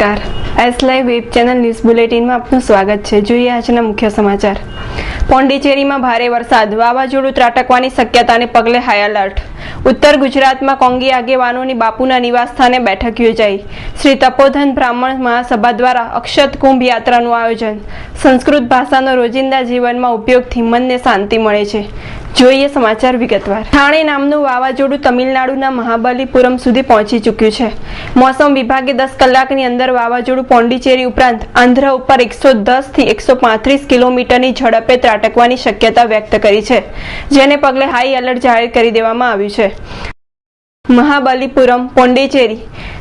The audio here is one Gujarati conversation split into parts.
નમસ્કાર. S live web channel news બુલેટિનમાં આપનું સ્વાગત છે. જોઈએ આજના મુખ્ય સમાચાર. પોંડિચેરીમાં ભારે વરસાદ, વાવાઝોડું ત્રાટકવાની શક્યતાને પગલે હાઈ એલર્ટ ઉત્તર ગુજરાતમાં કોંગી આગેવાનોની બાપુના નિવાસસ્થાને બેઠક યોજાઈ. શ્રી તપોધન બ્રાહ્મણ મહાસભા દ્વારા અક્ષત કુંભ યાત્રાનું આયોજન. સંસ્કૃત ભાષાનો રોજિંદા જીવનમાં ઉપયોગથી મનને શાંતિ મળે છે. જોઈએ સમાચાર વિગતવાર. થાણે નામનું વાવાઝોડું તમિલનાડુના મહાબલીપુરમ સુધી પહોંચી ચૂક્યું છે. મોસમ વિભાગે દસ કલાકની અંદર વાવાઝોડું પોંડિચેરી ઉપરાંત આંધ્ર ઉપર એકસો દસથી એકસો પાંત્રીસ કિલોમીટરની ઝડપે ત્રાટકવાની શક્યતા વ્યક્ત કરી છે, જેને પગલે હાઈ એલર્ટ જાહેર કરી દેવામાં આવ્યું છે. મહાબલીપુરમ, પોંડિચેરી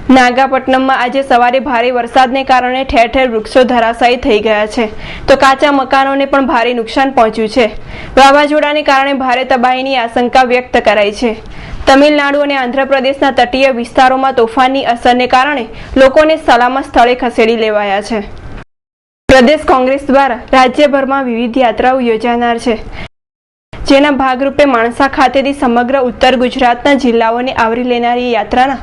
નાગાપટ્ટનમમાં આજે સવારે ભારે વરસાદને કારણે ઠેર ઠેર વૃક્ષો ધરાશાયી થઈ ગયા છે. તો કાચા મકાનોને પણ ભારે નુકસાન પહોંચ્યું છે. વાવાઝોડાને કારણે ભારે તબાહીની આશંકા વ્યક્ત કરાઈ છે. તમિલનાડુ અને આંધ્રપ્રદેશના તટીય વિસ્તારોમાં તોફાનની અસરને કારણે લોકોને સલામત સ્થળે ખસેડી લેવાયા છે. પ્રદેશ કોંગ્રેસ દ્વારા રાજ્યભરમાં વિવિધ યાત્રાઓ યોજાનાર છે. જેના ભાગરૂપે માણસા ખાતેથી સમગ્ર ઉત્તર ગુજરાતના જિલ્લાઓને આવરી લેનારી યાત્રાના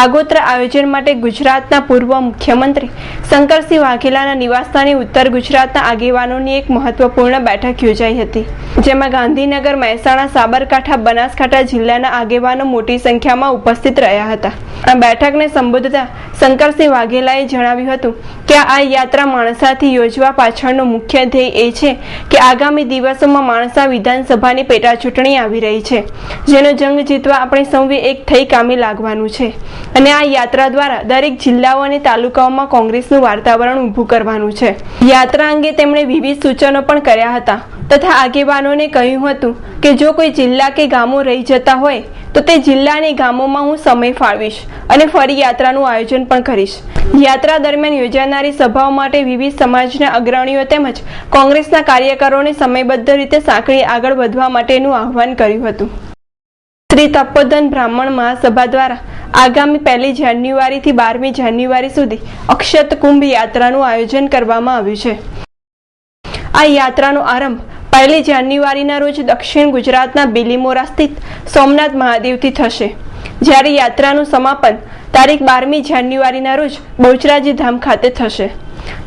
આગોતરા આયોજન માટે ગુજરાતના પૂર્વ મુખ્યમંત્રી શંકરસિંહ વાઘેલાના નિવાસસ્થાને ઉત્તર ગુજરાતના આગેવાનોની એક મહત્વપૂર્ણ બેઠક યોજાઈ હતી. જેમાં ગાંધીનગર, મહેસાણા, સાબરકાંઠા, બનાસકાંઠા જિલ્લાના આગેવાનો મોટી સંખ્યામાં ઉપસ્થિત રહ્યા હતા. આ બેઠકને સંબોધતા શંકરસિંહ વાઘેલાએ જણાવ્યું હતું કે આ યાત્રા માણસાથી યોજવા પાછળનો મુખ્ય ધ્યેય એ છે કે આગામી દિવસોમાં માણસા વિધાનસભાની પેટા ચૂંટણી આવી રહી છે, જેનો જંગ જીતવા આપણે સૌએ એક થઈ કામે લાગવાનું છે. અને આ યાત્રા દ્વારા દરેક જિલ્લાઓ અને તાલુકાઓમાં કોંગ્રેસનું વાતાવરણ ઊભું કરવાનું છે. યાત્રા અંગે તેમણે વિવિધ સૂચનો પણ કર્યા હતા. તથા આગેવાનોને કહ્યું હતું કે જો કોઈ જિલ્લા કે ગામો રહી જતા હોય, તો તે જિલ્લા ગામોમાં હું સમય ફાળવીશ અને ફરી યાત્રાનું આયોજન પણ કરીશ. યાત્રા દરમિયાન યોજાનારી સભાઓ માટે વિવિધ સમાજના અગ્રણીઓ તેમજ કોંગ્રેસના કાર્યકરોને સમયબદ્ધ રીતે સાંકળી આગળ વધવા માટેનું આહવાન કર્યું હતું. શ્રી તપોધન બ્રાહ્મણ મહાસભા દ્વારા આગામી પહેલી જાન્યુઆરીથી બારમી જાન્યુઆરી સુધી અક્ષત કુંભ યાત્રાનું આયોજન કરવામાં આવ્યું છે. આ યાત્રાનો આરંભ પહેલી જાન્યુઆરીના રોજ દક્ષિણ ગુજરાતના બિલીમોરા સ્થિત સોમનાથ મહાદેવથી થશે. જ્યારે યાત્રાનું સમાપન તારીખ બારમી જાન્યુઆરીના રોજ બહુચરાજી ધામ ખાતે થશે.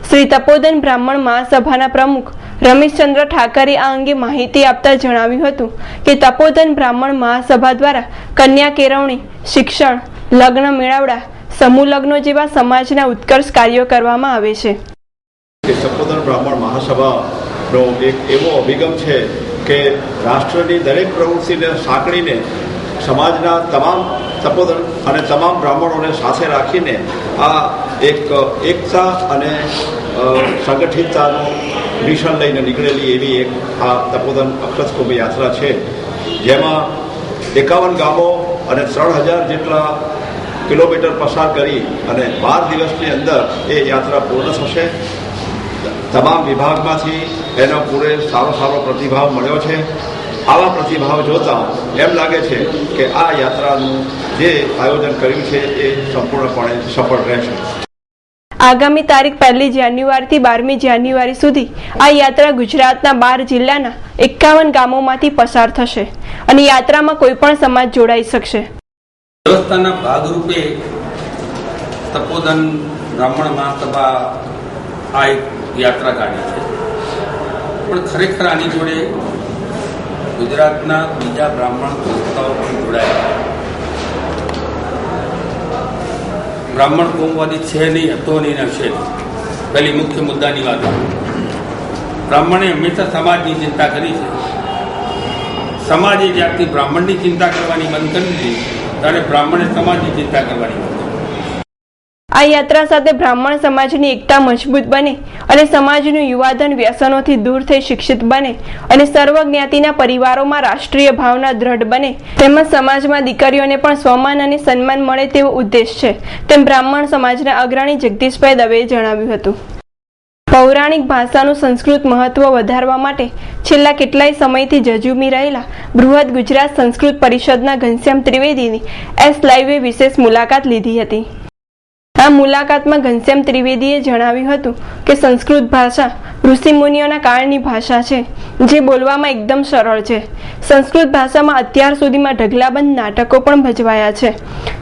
શ્રી તપોદન બ્રાહ્મણ મહાસભાના પ્રમુખ રમેશચંદ્ર ઠાકરે આ અંગે માહિતી આપતા જણાવ્યું હતું કે તપોદન બ્રાહ્મણ મહાસભા દ્વારા કન્યા કેળવણી, શિક્ષણ, લગ્ન મેળાવડા, સમૂહ લગ્નો જેવા સમાજના ઉત્કર્ષ કાર્યો કરવામાં આવે છે. તપોદન બ્રાહ્મણ બ્રાહ્મણ મહાસભાનો એક એવો અભિગમ છે કે રાષ્ટ્રની દરેક પ્રવૃત્તિને સાંકળીને સમાજના તમામ તપોધન અને તમામ બ્રાહ્મણોને સાથે રાખીને આ એક એકતા અને સંગઠિતતાનું મિશન લઈને નીકળેલી એવી એક આ તપોધન અક્ષત કુંભ યાત્રા છે. જેમાં એકાવન ગામો અને ત્રણ હજાર જેટલા કિલોમીટર પસાર કરી અને બાર દિવસની અંદર એ યાત્રા પૂર્ણ થશે. તમામ વિભાગમાંથી એનો પૂરે સારો સારો પ્રતિભાવ મળ્યો છે. આવા પ્રતિભાવ જોતા એમ લાગે છે કે આ યાત્રાનું જે આયોજન કર્યું છે એ સંપૂર્ણપણે સફળ રહેશે. આગામી તારીખ પહેલી જાન્યુઆરીથી બારમી જાન્યુઆરી સુધી આ યાત્રા ગુજરાતના બાર જિલ્લાના એકાવન ગામોમાંથી પસાર થશે અને યાત્રામાં કોઈ પણ સમાજ જોડાઈ શકશે. વ્યવસ્થાના ભાગરૂપે તપોદન બ્રાહ્મણ મહાસભા આ એક યાત્રા કાઢી છે પણ ખરેખર આની જોડે ગુજરાતના બીજા બ્રાહ્મણ સંસ્થાઓ પણ જોડાયા બ્રાહ્મણ કોમવાદી છે નહીં, હતો નહીં હશે પહેલી મુખ્ય મુદ્દાની વાત. બ્રાહ્મણે હંમેશા સમાજની ચિંતા કરી છે સમાજે જ્યારથી બ્રાહ્મણની ચિંતા કરવાની બંધ કરી દીધી, ત્યારે બ્રાહ્મણે સમાજની ચિંતા કરવાની. આ યાત્રા સાથે બ્રાહ્મણ સમાજની એકતા મજબૂત બને અને સમાજનું યુવાધન વ્યસનોથી દૂર થઈ શિક્ષિત બને અને સર્વ જ્ઞાતિના પરિવારોમાં રાષ્ટ્રીય ભાવના દ્રઢ બને. તેમજ સમાજમાં દીકરીઓને પણ સ્વમાન અને સન્માન મળે તેવો ઉદ્દેશ છે. તેમ બ્રાહ્મણ સમાજના અગ્રણી જગદીશભાઈ દવેએ જણાવ્યું હતું. પૌરાણિક ભાષાનું સંસ્કૃત મહત્વ વધારવા માટે છેલ્લા કેટલાય સમયથી જજુમી રહેલા બૃહદ ગુજરાત સંસ્કૃત પરિષદના ઘનશ્યામ ત્રિવેદીની એસ લાઈવે વિશેષ મુલાકાત લીધી હતી. આ મુલાકાતમાં ઘનશ્યામ ત્રિવેદીએ જણાવ્યું હતું કે સંસ્કૃત ભાષા ઋષિ મુનિઓના કાળની ભાષા છે, જે બોલવામાં એકદમ સરળ છે. સંસ્કૃત ભાષામાં અત્યાર સુધીમાં ઢગલાબંધ નાટકો પણ ભજવાયા છે.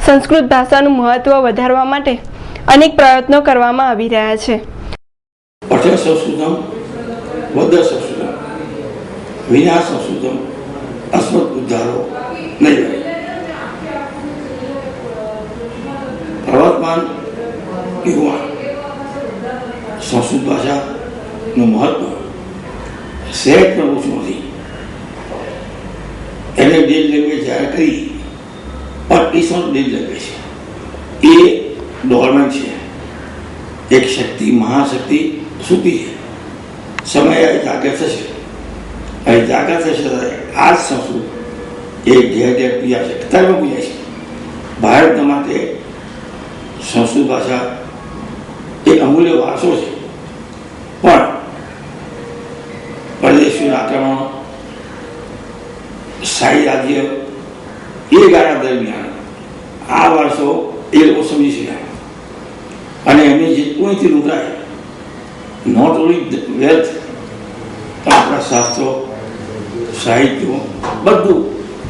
સંસ્કૃત ભાષાનું મહત્વ વધારવા માટે અનેક પ્રયત્નો કરવામાં આવી રહ્યા છે. નહીં યુગમાં સંસ્કૃત ભાષાનું મહત્વ સહેજ પણ ઓછું નથી. એને ડેડ લેંગ્વેજ જાહેર કરી, પણ એ શું ડેડ લેંગ્વેજ એ ડોરમેન્ટ છે. એક શક્તિ, મહાશક્તિ સૂતી છે. સમય જાગૃત થશે. અને જાગૃત થશે આ જ સંસ્કૃત એ ઘેર ઘેર પૂજા છે અત્યારમાં પૂજા છે. ભારતના માટે સંસ્કૃત ભાષા એક અમૂલ્ય વારસો છે. પણ પરદેશીઓના આક્રમણ, શાહી રાજ્ય, એ ગાળા દરમિયાન આ વારસો એ લોકો સમજી શક્યા અને એમની જે કોઈથી લૂંટાય નોટ ઓનલી વેલ્થ પણ આપણા શાસ્ત્રો, સાહિત્યો બધું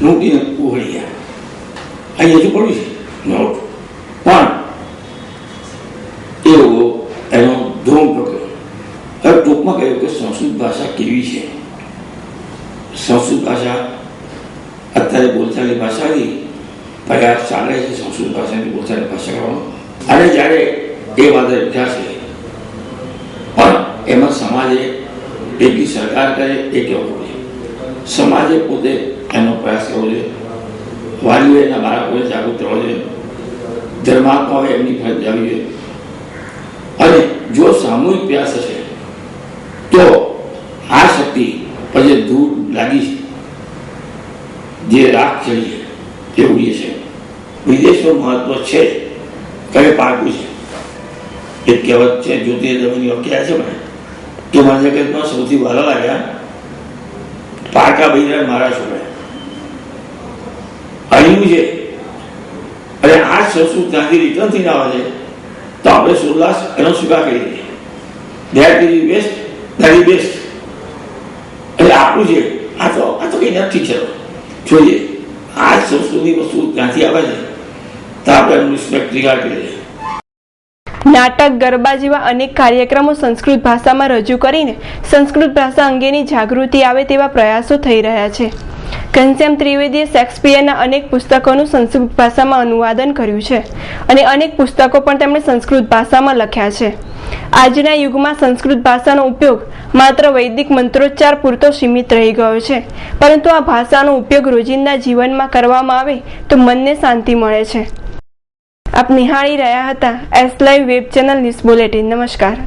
લૂંટીને ઉઘડી ગયા. અહીં હજુ પડ્યું છે. નોટ લોકો એનો ધૂમ પકડ્યો હવે ટૂંકમાં કહ્યું કે સંસ્કૃત ભાષા કેવી છે? સંસ્કૃત ભાષા અત્યારે બોલચાલી ભાષાની પ્રયાસ ચાલે છે સંસ્કૃત ભાષાની બોલચાલી ભાષા કરવાનો. અને જ્યારે એ વાત બેઠા છે, પણ એમાં સમાજે એટલી સરકાર કરે એ કહેવું પડે સમાજે પોતે એનો પ્રયાસ કરવો જોઈએ. વાલીઓ એના બાળકોને જાગૃત રહેવો જોઈએ. હોય એમની ફરજ બજાવવી જોઈએ. અને જો સામૂહિક પ્રયાસ હશે, તો આ શક્તિ પછી દૂર લાગી છે. જે રાખ ચડી છે, તે ઉડીએ છે વિદેશનું મહત્વ છે કઈ પાકું છે? એક કહેવત છે, જ્યોતિર દમનીઓ કહે છે મને કે મારા જગતમાં સૌથી વહાલા લાગ્યા પાકા બૈરા મારા છોકરા. અહીંયું છે. અને આ સંસ્કૃત ત્યાંથી રિટર્ન થઈને આવે છે. તો આપણે સોલાસ એનો સ્વીકાર કરી દઈએ બેસ્ટ એટલે આપણું છે આ તો આ તો કંઈ નથી છે જોઈએ, આ સંસ્કૃતિ વસ્તુ ત્યાંથી આવે છે. તો આપણે એનું રિસ્પેક્ટ સ્વીકાર કરી દઈએ નાટક, ગરબા જેવા અનેક કાર્યક્રમો સંસ્કૃત ભાષામાં રજૂ કરીને સંસ્કૃત ભાષા અંગેની જાગૃતિ આવે તેવા પ્રયાસો થઈ રહ્યા છે. ઘનશ્યામ ત્રિવેદીએ શેક્સપિયરના અનેક પુસ્તકોનું સંસ્કૃત ભાષામાં અનુવાદન કર્યું છે અને અનેક પુસ્તકો પણ તેમણે સંસ્કૃત ભાષામાં લખ્યા છે. આજના યુગમાં સંસ્કૃત ભાષાનો ઉપયોગ માત્ર વૈદિક મંત્રોચ્ચાર પૂરતો સીમિત રહી ગયો છે. પરંતુ આ ભાષાનો ઉપયોગ રોજિંદા જીવનમાં કરવામાં આવે તો મનને શાંતિ મળે છે. આપ નિહાળી રહ્યા હતા S live web channel news bulletin. નમસ્કાર.